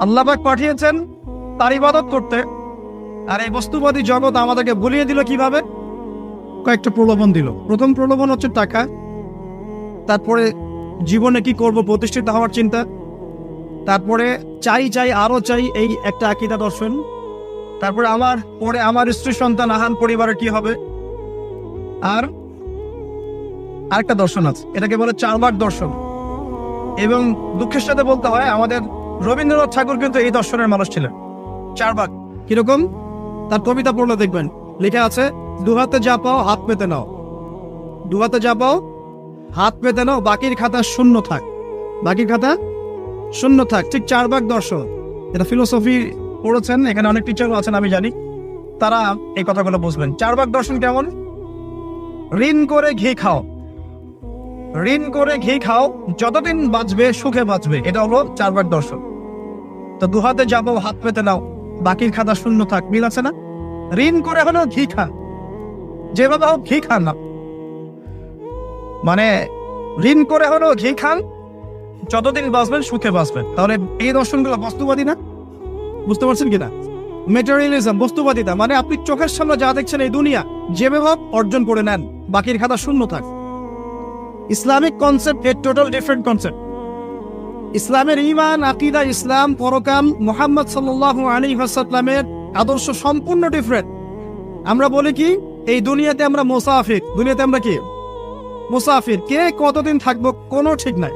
আল্লাহবাক পাঠিয়েছেন তার ইবাদত করতে। আর এই বস্তুবাদী জগৎ আমাদেরকে ভুলিয়ে দিল কীভাবে? কয়েকটা প্রলোভন দিল। প্রথম প্রলোভন হচ্ছে টাকা। তারপরে জীবনে কি করব প্রতিষ্ঠিত হওয়ার চিন্তা। তারপরে চাই চাই আরও চাই এই একটা আকিদা দর্শন। তারপরে আমার, পরে আমার স্ত্রী সন্তান আহান পরিবারে কি হবে? আর আরেকটা দর্শন আছে। এটাকে বলে চারবার দর্শন। এবং দুঃখের সাথে বলতে হয় আমাদের রবীন্দ্রনাথ ঠাকুর কিন্তু এই দর্শনের মানুষ ছিলেন। চারবাগ কীরকম? তার কবিতা পড়লে দেখবেন। লেখা আছে দুহাতে যা পাও, হাত পেতে নাও। দুহাতে যা পাও, হাত পেতে নাও, বাকির খাতা শূন্য থাক। বাকির খাতা শূন্য থাক। ঠিক চারবাগ দর্শন এটা ফিলোসফি পড়েছেন, এখানে অনেক টিচারও আছেন, আমি জানি। তারা এই কথাগুলো বুঝবেন। চারবাগ দর্শন কেমন? ঋণ করে ঘি খাও। ঋণ করে ঘি খাও, যতদিন বাঁচবে, সুখে বাঁচবে। এটা হলো চারবার দর্শন। তো দুহাতে যাব, হাত পেতে নাও। বাকির খাতা শূন্য থাক, মিল আছে না? ঋণ করে হলো ঘি খান যেভাবে হোক, ঘি খান না। মানে ঋণ করে হলো ঘি খান, যতদিন বাঁচবেন, সুখে বাঁচবেন। তাহলে এই দর্শনগুলো বস্তুবাদী না? বুঝতে পারছেন কিনা? মেটেরিয়ালিজম বস্তুবাদিতা মানে আপনি চোখের সামনে যা দেখছেন এই দুনিয়া, যেভাবে অর্জন করে নেন। বাকির খাতা শূন্য থাক। Islamic concept a total different concept ইসলামের ইমান আকিদা, ইসলাম, পরকাম, মোহাম্মদ সাল্লু আলী হাসাল্লামের আদর্শ সম্পূর্ণ ডিফারেন্ট আমরা বলি কি, এই দুনিয়াতে আমরা মোসাফির। দুনিয়াতে আমরা কি? মুসাফির। কে কতদিন থাকব, কোনো ঠিক নাই।